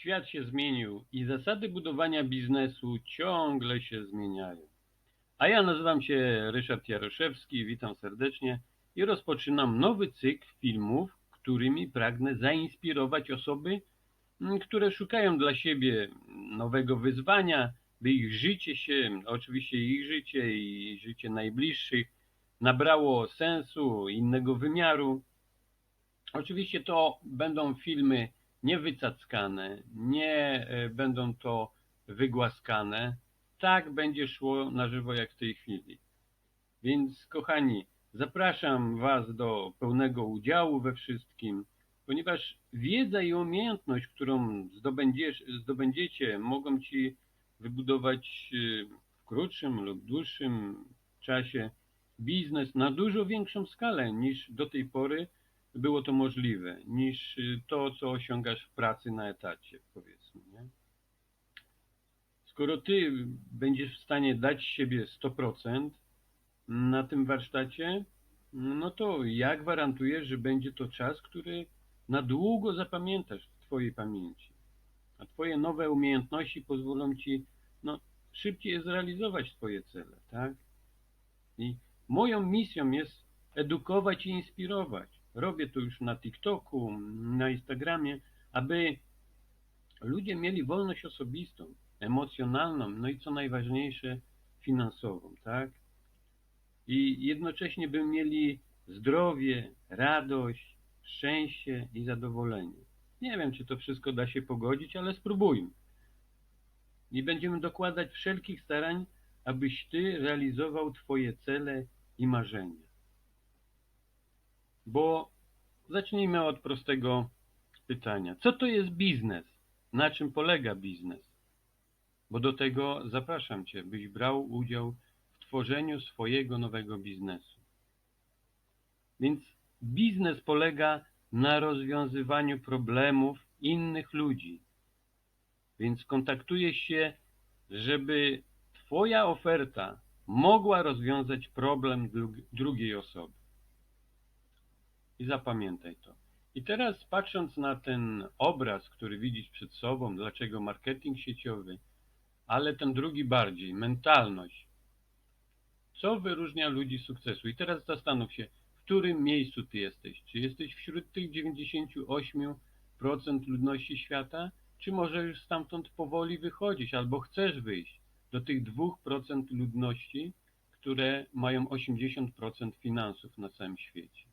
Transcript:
Świat się zmienił i zasady budowania biznesu ciągle się zmieniają. A ja nazywam się Ryszard Jaroszewski, witam serdecznie i rozpoczynam nowy cykl filmów, którymi pragnę zainspirować osoby, m, które szukają dla siebie nowego wyzwania, by ich życie się, oczywiście ich życie i życie najbliższych, nabrało sensu, innego wymiaru. Oczywiście to będą filmy niewycackane, nie e, będą to wygłaskane. Tak będzie szło na żywo jak w tej chwili. Więc kochani, zapraszam Was do pełnego udziału we wszystkim, ponieważ wiedza i umiejętność, którą zdobędziecie, mogą Ci wybudować e, w krótszym lub dłuższym czasie biznes na dużo większą skalę niż do tej pory było to możliwe, niż y, to, co osiągasz w pracy na etacie, powiedzmy. Nie? Skoro ty będziesz w stanie dać siebie 100% na tym warsztacie, no to ja gwarantuję, że będzie to czas, który na długo zapamiętasz w twojej pamięci. A twoje nowe umiejętności pozwolą ci no, szybciej zrealizować twoje cele, tak? I moją misją jest edukować i inspirować. Robię to już na TikToku, na Instagramie, aby ludzie mieli wolność osobistą, emocjonalną, no i co najważniejsze, finansową, tak? I jednocześnie by mieli zdrowie, radość, szczęście i zadowolenie. Nie wiem, czy to wszystko da się pogodzić, ale spróbujmy. I będziemy dokładać wszelkich starań, abyś ty realizował twoje cele i marzenia. Bo zacznijmy od prostego pytania. Co to jest biznes? Na czym polega biznes? Bo do tego zapraszam Cię, byś brał udział w tworzeniu swojego nowego biznesu. Więc biznes polega na rozwiązywaniu problemów innych ludzi. Więc kontaktujesz się, żeby Twoja oferta mogła rozwiązać problem dru- drugiej osoby. I zapamiętaj to. I teraz patrząc na ten obraz, który widzisz przed sobą, dlaczego marketing sieciowy, ale ten drugi bardziej, mentalność. Co wyróżnia ludzi sukcesu? I teraz zastanów się, w którym miejscu ty jesteś? Czy jesteś wśród tych 98% ludności świata? Czy może już stamtąd powoli wychodzisz, albo chcesz wyjść do tych 2% ludności, które mają 80% finansów na całym świecie?